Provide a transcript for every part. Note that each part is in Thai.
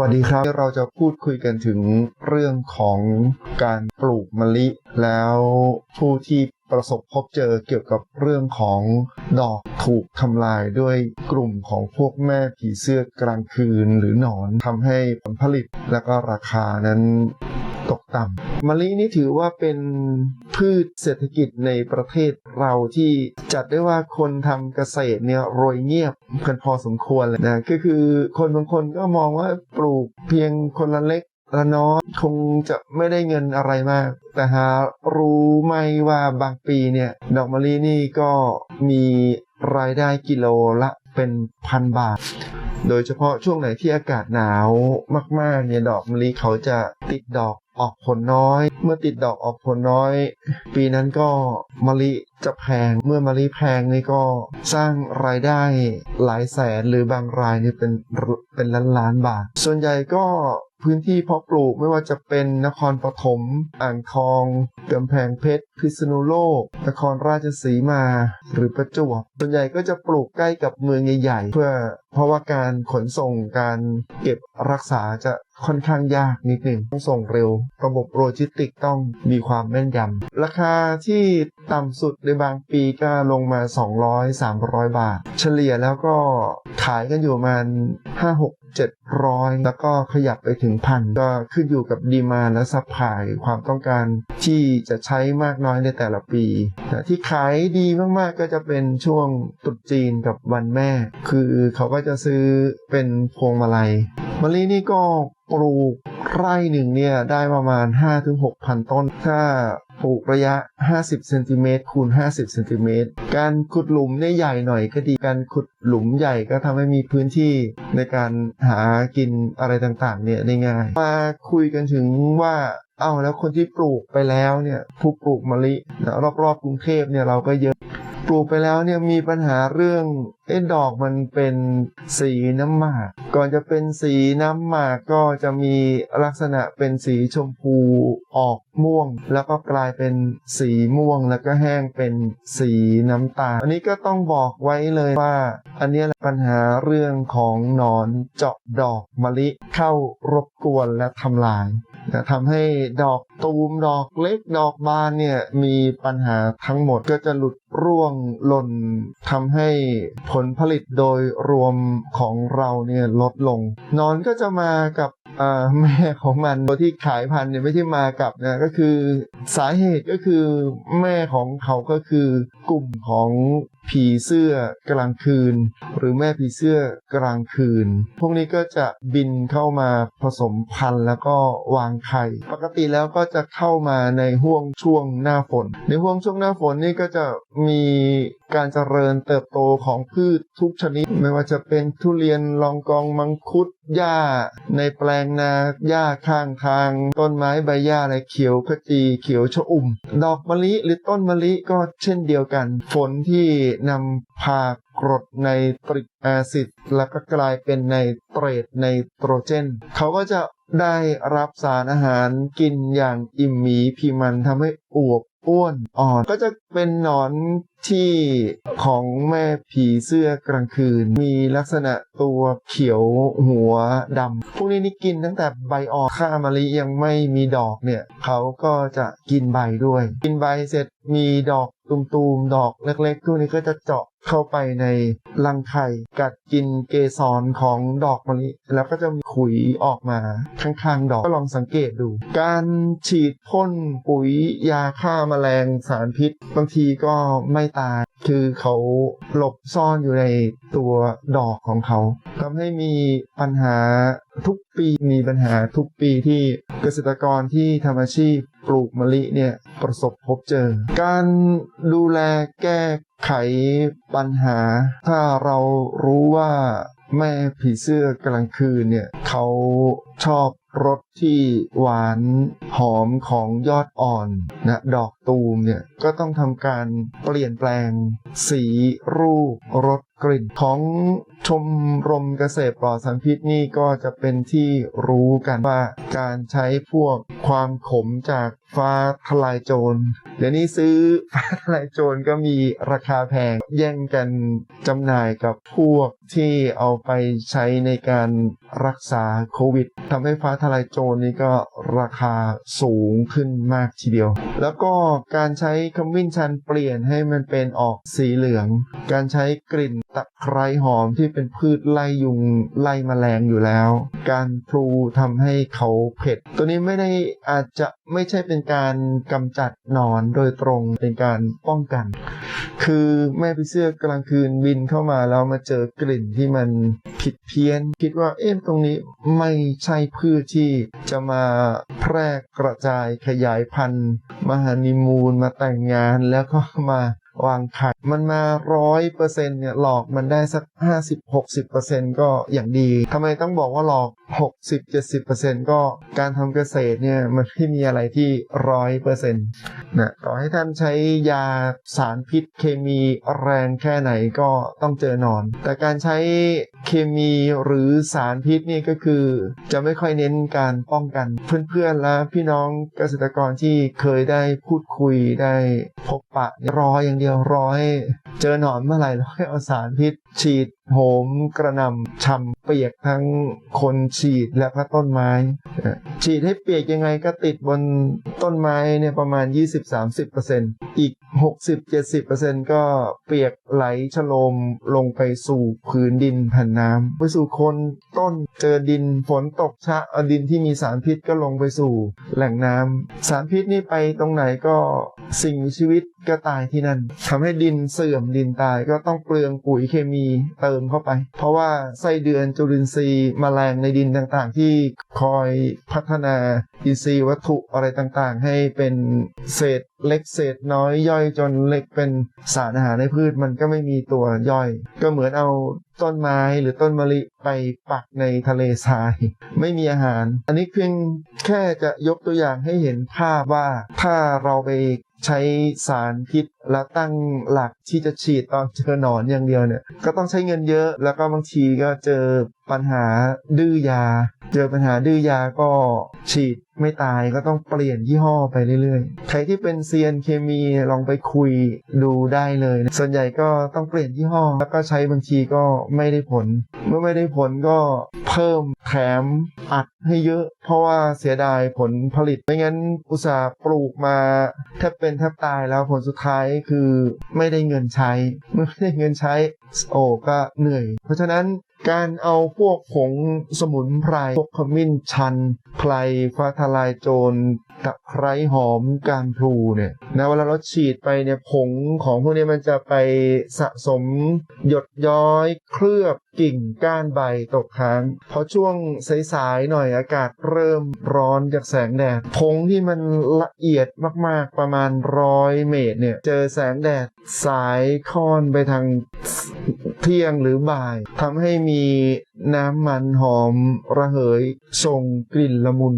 สวัสดีครับ เราจะพูดคุยกันถึงเรื่องของการปลูกมะลิ แล้วผู้ที่ประสบพบเจอเกี่ยวกับเรื่องของดอกถูกทำลายด้วยกลุ่มของพวกแม่ผีเสื้อกลางคืนหรือหนอนทำให้ผลผลิตและก็ราคานั้น ตกต่ำมะลินี่ถือว่าเป็นพืชเศรษฐกิจในประเทศเราที่จัดได้ว่าคนทำเกษตรเนี่ยโรยเงียบกันพอสมควรเลยนะก็คือคนบางคนก็มองว่าปลูกเพียงคนละเล็กละน้อยคงจะไม่ได้เงินอะไรมาก แต่หารู้ไหมว่าบางปีเนี่ยดอกมะลินี่ก็มีรายได้กิโลละเป็นพันบาท โดยเฉพาะช่วงไหนที่อากาศหนาวมาก ๆ เนี่ยดอกมะลิเขาจะติดดอกออกผลน้อย เมื่อติดดอกออกผลน้อย ปีนั้นก็มะลิจะแพง เมื่อมะลิแพงนี่ก็สร้างรายได้หลายแสนหรือบางรายนี่เป็นเป็นล้านล้านบาท ส่วนใหญ่ก็ พื้นที่เพาะปลูกไม่ว่าจะเป็นนครปฐมอ่างทองกำแพงเพชร พิษณุโลก นครราชสีมา หรือประจวบส่วนใหญ่ก็จะปลูกใกล้กับเมืองใหญ่ๆ เพื่อเพราะว่าการขนส่งการเก็บรักษาจะ ค่อนข้างยากนิดหนึ่งต้องส่งเร็ว ระบบโลจิสติกต้องมีความแม่นยำ ราคาที่ต่ำสุดในบางปีก็ลงมา 200-300 บาท เฉลี่ยแล้วก็ขายกันอยู่ประมาณ 5 6 700 แล้วก็ขยับไปถึงพันก็ขึ้นอยู่กับดีมาและซัพพลายความต้องการที่จะใช้มากน้อยในแต่ละปี แต่ที่ขายดีมากๆก็จะเป็นช่วงตรุษจีนกับวันแม่ คือเขาก็จะซื้อเป็นพวงมาลัยมะลินี่ก็ปลูกไร่หนึ่งเนี่ยได้ประมาณ 5-6,000ต้น ถ้าปลูกระยะ 50เซนติเมตรคูณ 50เซนติเมตรการขุดหลุมเนี่ยใหญ่หน่อยก็ดี การขุดหลุมใหญ่ก็ทำให้มีพื้นที่ในการหากินอะไรต่างๆ เนี่ยได้ง่าย มาคุยกันถึงว่าเอ้าแล้วคนที่ปลูกไปแล้วเนี่ยผู้ปลูกมะลิรอบๆกรุงเทพเนี่ยเราก็เยอะ ปลูกไปแล้วเนี่ยมีปัญหาเรื่องเอ็ดอกมันเป็นสีน้ำหมาก ก่อนจะเป็นสีน้ำหมากก็จะมีลักษณะเป็นสีชมพูออกม่วง แล้วก็กลายเป็นสีม่วงแล้วก็แห้งเป็นสีน้ำตาล อันนี้ก็ต้องบอกไว้เลยว่า อันนี้ปัญหาเรื่องของหนอนเจาะดอกมะลิเข้ารบกวนและทำลายนะทำให้ดอกตูมดอกเล็กดอกบานเนี่ยมีปัญหาทั้งหมดก็จะหลุดร่วงหล่นทำให้ผลผลิตโดยรวมของเราเนี่ยลดลง นอนก็จะมากับ แม่ของมันตัวที่ขายพันธุ์เนี่ยไม่ใช่มากับนะก็คือสาเหตุก็คือแม่ของเขาก็คือกลุ่มของผีเสื้อกลางคืน หรือแม่ผีเสื้อกลางคืน พวกนี้ก็จะบินเข้ามาผสมพันธุ์แล้วก็วางไข่ ปกติแล้วก็จะเข้ามาในห่วงช่วงหน้าฝน ในห่วงช่วงหน้าฝนนี่ก็จะมีการเจริญเติบโตของพืชทุกชนิด ไม่ว่าจะเป็นทุเรียนลองกองมังคุด หญ้าในแปลงนาหญ้าข้างทาง ต้นไม้ใบหญ้าอะไรเขียวขจีเขียวชอุ่ม ดอกมะลิหรือต้นมะลิก็เช่นเดียวกัน ฝนที่นำพากรดในตริกแอซิดแล้วก็กลายเป็นในเตรดในโตรเจน เขาก็จะได้รับสารอาหารกินอย่างอิ่มหมีพีมันทำให้อวบ อ้วนอ่อนก็จะเป็นหนอนที่ของแม่ผีเสื้อกลางคืน มีลักษณะตัวเขียวหัวดำพวกนี้นี่กินตั้งแต่ใบออกข้ามะลิยังไม่มีดอกเนี่ยเขาก็จะกินใบด้วย กินใบเสร็จมีดอกตุมๆดอกเล็กๆพวกนี้ก็จะเจาะ เข้าไปในรังไข่กัดกินเกสรของดอกมะลิแล้วก็จะมีขุยออกมาข้างๆ ดอกก็ลองสังเกตดู การฉีดพ่นปุ๋ยยาฆ่ามาแมลงสารพิษบางทีก็ไม่ตายคือเขาหลบซ่อนอยู่ในตัวดอกของเขาทำให้มีปัญหาทุกปีมีปัญหาทุกปีที่เกษตรกรที่ทำอาชีพปลูกมะลิเนี่ยประสบพบเจอ การดูแลแก้ ไขปัญหา ถ้าเรารู้ว่าแม่ผีเสื้อกลางคืนเนี่ยเขาชอบรสที่หวานหอมของยอดอ่อนนะดอกตูมเนี่ยก็ต้องทำการเปลี่ยนแปลง สีรูปรส กลิ่นของชมรมเกษตรปลอดสารพิษนี่ก็จะเป็นที่รู้กันว่าการใช้พวกความขมจากฟ้าทลายโจรเดี๋ยวนี้ซื้อฟ้าทลายโจรก็มีราคาแพงแย่งกันจำหน่ายกับพวกที่เอาไปใช้ในการรักษาโควิดทำให้ฟ้าทลายโจรนี่ก็ราคาสูงขึ้นมากทีเดียว แล้วก็การใช้ขมิ้นชันเปลี่ยนให้มันเป็นออกสีเหลือง การใช้กลิ่นตะไคร้หอมที่เป็นพืชไล่ยุงไล่แมลงอยู่แล้ว การพลูทำให้เขาเผ็ด ตัวนี้ไม่ได้อาจจะไม่ใช่เป็นการกำจัดหนอนโดยตรงเป็นการป้องกัน คือแม่พี่เสื้อกลางคืนบินเข้ามาแล้วมาเจอกลิ่นที่มันผิดเพี้ยน คิดว่าเอ๊ะตรงนี้ไม่ใช่พืชที่จะมาแพร่กระจายขยายพันธุ์ มานนีมูนมาแต่งงานแล้วก็มา วางไข่มันมาร้อยเปอร์เซ็นต์เนี่ยหลอกมันได้สักห้าสิบหกสิบเปอร์เซ็นต์ก็อย่างดีทำไมต้องบอกว่าหลอก หกสิบเจ็ดสิบเปอร์เซ็นต์ก็การทำเกษตรเนี่ยมันไม่มีอะไรที่ร้อยเปอร์เซ็นต์นะต่อให้ท่านใช้ยาสารพิษเคมีแรงแค่ไหนก็ต้องเจอนอน แต่การใช้เคมีหรือสารพิษนี่ก็คือจะไม่ค่อยเน้นการป้องกันเพื่อนๆและพี่น้องเกษตรกรที่เคยได้พูดคุยได้พบปะรออย่างเดียวรอให้เจอหนอนเมื่อไหร่แล้วให้เอาสารพิษฉีด โหมกระนำช่ำเปียกทั้งคนฉีดและก็ต้นไม้ ฉีดให้เปียกยังไงก็ติดบนต้นไม้เนี่ยประมาณ 20-30%อีก 60-70%ก็เปียกไหลชโลมลงไปสู่พื้นดินแผ่นน้ำไปสู่คนต้นเจอดินฝนตกชะดินที่มีสารพิษก็ลงไปสู่แหล่งน้ำสารพิษนี่ไปตรงไหนก็สิ่งมีชีวิตก็ตายที่นั่นทำให้ดินเสื่อมดินตายก็ต้องเปลืองปุ๋ยเคมีเติมเข้าไป เพราะว่าไส้เดือนจุลินทรีย์แมลงในดินต่างๆ ที่คอยพัฒนาอินทรีย์วัตถุอะไรต่างๆ ให้เป็นเศษเล็กเศษน้อยย่อยจนเล็กเป็นสารอาหารในพืชมันก็ไม่มีตัวย่อย ก็เหมือนเอาต้นไม้หรือต้นมะลิไปปักในทะเลทราย ไม่มีอาหาร อันนี้เพียงแค่จะยกตัวอย่างให้เห็นภาพว่าถ้าเราไป ใช้สารพิษแล้วตั้งหลักที่จะฉีดตอนเจอหนอนอย่างเดียวเนี่ย ก็ต้องใช้เงินเยอะแล้วก็บางทีก็เจอปัญหาดื้อยา เจอปัญหาดื้อยาก็ฉีดไม่ตายก็ต้องเปลี่ยนยี่ห้อไปเรื่อยๆ ใครที่เป็นเซียนเคมีลองไปคุยดูได้เลยนะส่วนใหญ่ก็ต้องเปลี่ยนยี่ห้อ แล้วก็ใช้บางทีก็ไม่ได้ผล เมื่อไม่ได้ผลก็เพิ่มแถมอัดให้เยอะ เพราะว่าเสียดายผลผลิต ไม่งั้นอุตสาห์ปลูกมาแทบเป็นแทบตายแล้วผลสุดท้ายคือไม่ได้เงินใช้ เมื่อไม่ได้เงินใช้โอ้ก็เหนื่อย เพราะฉะนั้น การเอาพวกผงสมุนไพร พวกขมิ้นชัน ไพรฟ้าทลายโจรตะไคร้หอมการพลูเนี่ยนะเวลาเราฉีดไปเนี่ยผงของพวกนี้มันจะไปสะสม หยดย้อย เคลือบกิ่งก้านใบตกค้างพอช่วงสายๆหน่อยอากาศเริ่มร้อนจากแสงแดดผงที่มันละเอียดมากๆประมาณร้อยเมตรเนี่ยเจอแสงแดดสายค่อนไปทาง เที่ยงหรือบ่ายทำให้มีน้ำมันหอมระเหยส่งกลิ่นละมุน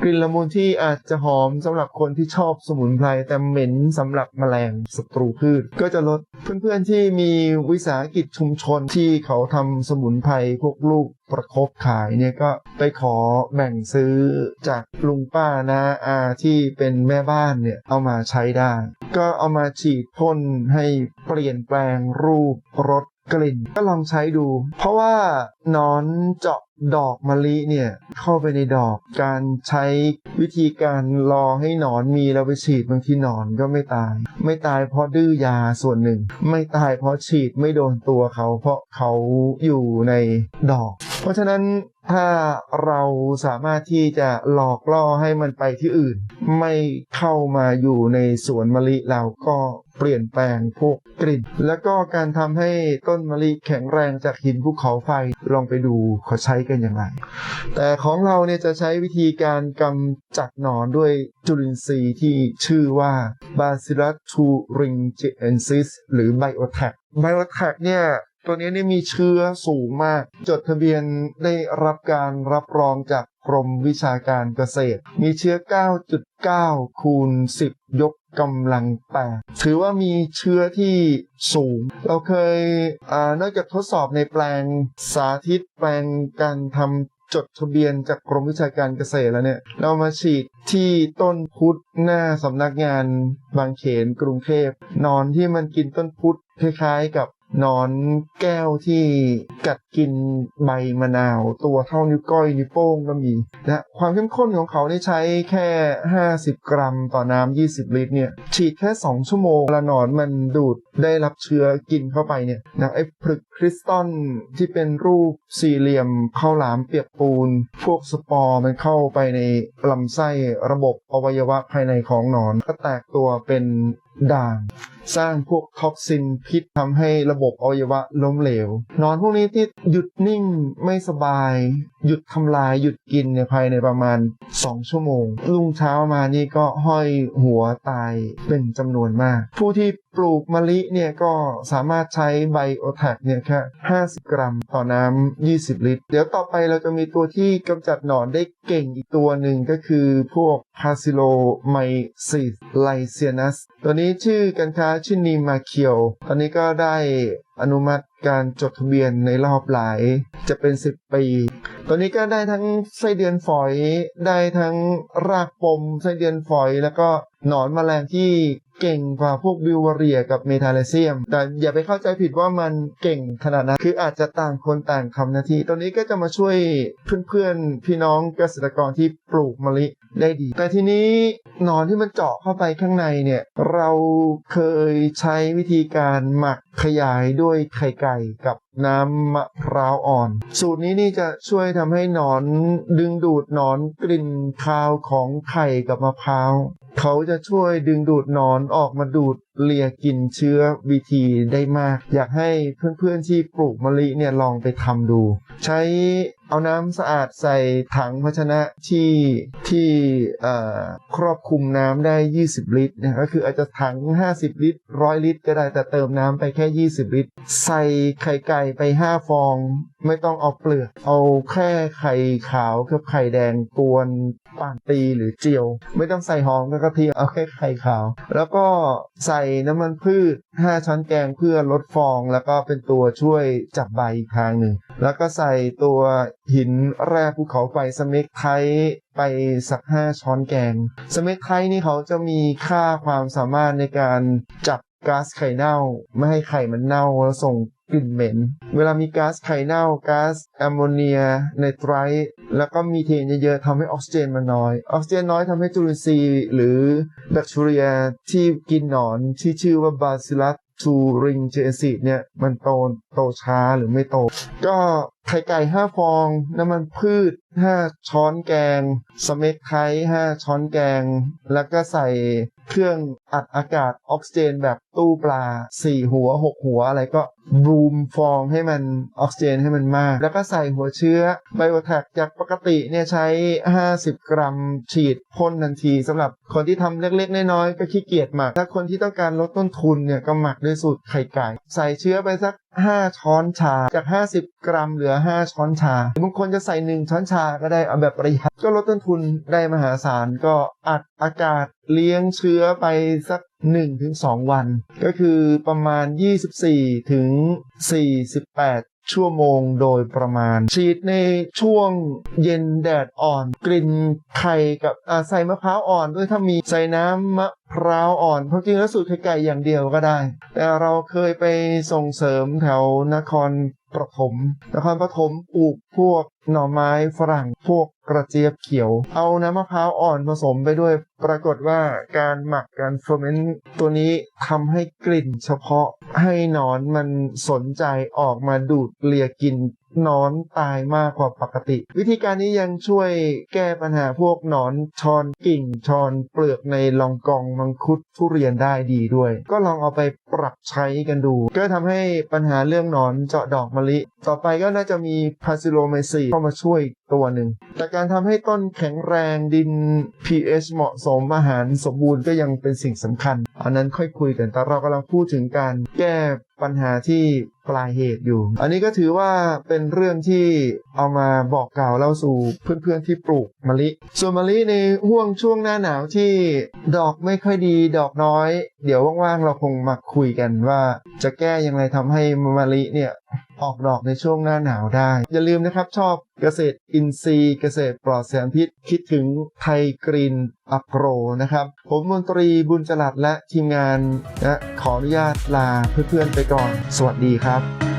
กลิ่นละมุนที่อาจจะหอมสำหรับคนที่ชอบสมุนไพรแต่เหม็นสำหรับแมลงศัตรูพืช ก็จะลด เพื่อนๆที่มีวิสาหกิจชุมชนที่เขาทำสมุนไพรพวกลูกประคบขายเนี่ยก็ไปขอแบ่งซื้อจากลุงป้านะอาที่เป็นแม่บ้านเนี่ยเอามาใช้ได้ ก็เอามาฉีดพ่นให้เปลี่ยนแปลงรูปรสกลิ่นก็ลองใช้ดู เพราะว่านอนเจาะดอกมะลิเนี่ยเข้าไปในดอกการใช้วิธีการรอให้หนอนมีแล้วไปฉีดบางทีหนอนก็ไม่ตาย ไม่ตายเพราะดื้อยาส่วนหนึ่ง ไม่ตายเพราะฉีดไม่โดนตัวเขาเพราะเขาอยู่ในดอก เพราะฉะนั้นถ้าเราสามารถที่จะหลอกล่อให้มันไปที่อื่น ไม่เข้ามาอยู่ในสวนมะลิเราก็เปลี่ยนแปลงพวกกลิ่น แล้วก็การทำให้ต้นมะลิแข็งแรงจากหินภูเขาไฟลองไปดูเขาใช้กันอย่างไร แต่ของเราเนี่ยจะใช้วิธีการกำจัดหนอนด้วยจุลินทรีย์ที่ชื่อว่า Bacillus thuringiensis หรือ Biotech Biotech เนี่ย ตัวนี้เนี่ยมีเชื้อสูงมาก จดทะเบียนได้รับการรับรองจากกรมวิชาการเกษตร มีเชื้อ 9.9 คูณ 10 ยกกำลังแปดถือว่ามีเชื้อที่สูง เราเคยอนอกจากทดสอบในแปลงสาธิตแปลงการทำจดทะเบียนจากกรมวิชาการเกษตรแล้วเนี่ย เรามาฉีดที่ต้นพุทธหน้าสำนักงานบางเขนกรุงเทพนอนที่มันกินต้นพุทธคล้ายๆกับ นอนแก้วที่กัดกินใบมะนาว ตัวเท่านิ้วก้อยนิ้วโป้งก็มีนะความเข้มข้นของเขาได้ใช้แค่ 50 กรัมต่อน้ำ 20 ลิตรเนี่ยฉีดแค่ 2 ชั่วโมงละนอนมันดูดได้รับเชื้อกินเข้าไปเนี่ยนะไอ้ผลึกคริสตัลที่เป็นรูปสี่เหลี่ยมข้าวหลามเปียกปูน พวกสปอร์มันเข้าไปในลำไส้ระบบอวัยวะภายในของหนอน ก็แตกตัวเป็นด่าง สร้างพวกท็อกซินพิษทำให้ระบบอวัยวะล้มเหลว นอนพวกนี้ที่หยุดนิ่งไม่สบาย หยุดทำลายหยุดกินเนี่ยภายในประมาณ 2 ชั่วโมงรุ่งเช้ามานี่ก็ห้อยหัวตายเป็นจำนวนมาก ผู้ที่ปลูกมะลิเนี่ยก็สามารถใช้ไบโอแทกเนี่ยแค่50 กรัมต่อน้ำ 20 ลิตร เดี๋ยวต่อไปเราจะมีตัวที่กำจัดหนอนได้เก่งอีกตัวหนึ่งก็คือพวกพาซิโลไมซิสไลเซียนัส ตัวนี้ชื่อกันค้าชื่อนีมาเคียว ตอนนี้ก็ได้อนุมัติการจดทะเบียนในรอบหลาย จะเป็น 10 ปีตัวนี้ก็ได้ทั้งไส้เดือนฝอย ได้ทั้งรากปมไส้เดือนฝอย แล้วก็หนอนแมลงที่เก่งกว่าพวกบิวเวเรียกับเมทาเลเซียม แต่อย่าไปเข้าใจผิดว่ามันเก่งขนาดนั้น คืออาจจะต่างคนต่างทำหน้าที่ตัวนี้ก็จะมาช่วยเพื่อนๆ พี่น้องเกษตรกรที่ปลูกมะลิ ได้ดี แต่ทีนี้หนอนที่มันเจาะเข้าไปข้างในเนี่ย เราเคยใช้วิธีการหมักขยายด้วยไข่ไก่กับน้ำมะพร้าวอ่อน สูตรนี้นี่จะช่วยทำให้หนอนดึงดูดหนอนกลิ่นคาวของไข่กับมะพร้าวเขาจะช่วยดึงดูดหนอนออกมาดูดเลียกินเชื้อวีทีได้มาก อยากให้เพื่อนๆที่ปลูกมะลิเนี่ยลองไปทำดู ใช้ เอาน้ำสะอาดใส่ถังภาชนะที่ที่ครอบคลุมน้ำได้ 20 ลิตรนะก็คืออาจจะถัง 50 ลิตรร้อยลิตร ก็ได้แต่เติมน้ำไปแค่ 20 ลิตร ใส่ไข่ไก่ไป 5 ฟอง ไม่ต้องเอาเปลือก เอาแค่ไข่ขาวกับไข่แดงกวน ป่านตีหรือเจียว ไม่ต้องใส่หอมกับกระเทียมเอาแค่ไข่ขาว แล้วก็ใส่น้ำมันพืช 5 ช้อนแกงเพื่อลดฟอง แล้วก็เป็นตัวช่วยจับใบอีกทางหนึ่ง แล้วก็ใส่ตัวหินแร่ภูเขาไฟสเมกไทไปสัก 5 ช้อนแกง สเมกไทนี่เขาจะมีค่าความสามารถในการจับก๊าซไข่เน่า ไม่ให้ไข่มันเน่าแล้วส่ง กลิ่นเหม็น เวลามีก๊าซไข่เน่าก๊าซแอมโมเนียไนไตรท์แล้วก็มีเทนเยอะๆทำให้ออกซิเจนมันน้อย ออกซิเจนน้อยทำให้จุลินทรีย์หรือแบคทีเรียที่กินหนอนที่ชื่อว่าบาซิลัสทูริงเจสิเนี่ยมันโตโตช้าหรือไม่โต ก็ไข่ไก่5ฟอง น้ำมันพืช5ช้อนแกง สเม็กไท5ช้อนแกง แล้วก็ใส่เครื่อง อัดอากาศออกซิเจนแบบตู้ปลา 4 หัว 6 หัวอะไรก็บูมฟองให้มันออกซิเจนให้มันมาก แล้วก็ใส่หัวเชื้อไบโอแทคจากปกติเนี่ยใช้ 50 กรัมฉีดพ่นทันทีสำหรับคนที่ทำเล็กๆ น้อยๆ ก็ขี้เกียจหมัก ถ้าคนที่ต้องการลดต้นทุนเนี่ยก็หมักด้วยสูตรไข่ไก่ ใส่เชื้อไปสัก 5 ช้อนชาจาก 50 กรัมเหลือ 5 ช้อนชาบางคนจะใส่ 1 ช้อนชาก็ได้เอาแบบประหยัดก็ลดต้นทุนได้มหาศาลก็อัดอากาศเลี้ยงเชื้อไปสัก 1-2 วัน ก็คือประมาณ 24 ถึง 48ชั่วโมงโดยประมาณ ฉีดในช่วงเย็นแดดอ่อน กลิ่นไข่กับใส่มะพร้าวอ่อนด้วยถ้ามีใส่น้ำมะ พร้าวอ่อนเพราะจริงแล้วสูตรไข่ไก่อย่างเดียวก็ได้ แต่เราเคยไปส่งเสริมแถวนครปฐมนครปฐมปลูกพวกหน่อไม้ฝรั่งพวกกระเจี๊ยบเขียว เอาน้ำมะพร้าวอ่อนผสมไปด้วย ปรากฏว่าการหมักการเฟอร์เมนต์ตัวนี้ทำให้กลิ่นเฉพาะให้หนอนมันสนใจออกมาดูดเลียกิน นอนตายมากกว่าปกติ วิธีการนี้ยังช่วยแก้ปัญหาพวกหนอนชอนกิ่งชอนเปลือกในลองกองมังคุดทุเรียนได้ดีด้วย ก็ลองเอาไปปรับใช้กันดู ก็ทำให้ปัญหาเรื่องหนอนเจาะดอกมะลิ ต่อไปก็น่าจะมีพาซิโลเมซีเข้ามาช่วยตัวหนึ่ง แต่การทำให้ต้นแข็งแรงดิน pH เหมาะสมอาหารสมบูรณ์ก็ยังเป็นสิ่งสำคัญ อันนั้นค่อยคุยกัน แต่เรากำลังพูดถึงการแก้ปัญหาที่ปลายเหตุอยู่ อันนี้ก็ถือว่าเป็นเรื่องที่เอามาบอกกล่าวเล่าสู่เพื่อนๆที่ปลูกมะลิ ส่วนมะลิในห่วงช่วงหน้าหนาวที่ดอกไม่ค่อยดีดอกน้อย เดี๋ยวว่างๆเราคงมาคุยกันว่าจะแก้อย่างไรทำให้มะลิเนี่ย ออกดอกในช่วงหน้าหนาวได้ อย่าลืมนะครับชอบเกษตรอินทรีย์ เกษตรปลอดสารพิษ คิดถึงไทยกรีนอัพโรนะครับ ผมมนตรีบุญจลัดและทีมงานนะขออนุญาตลาเพื่อนๆไปก่อน สวัสดีครับ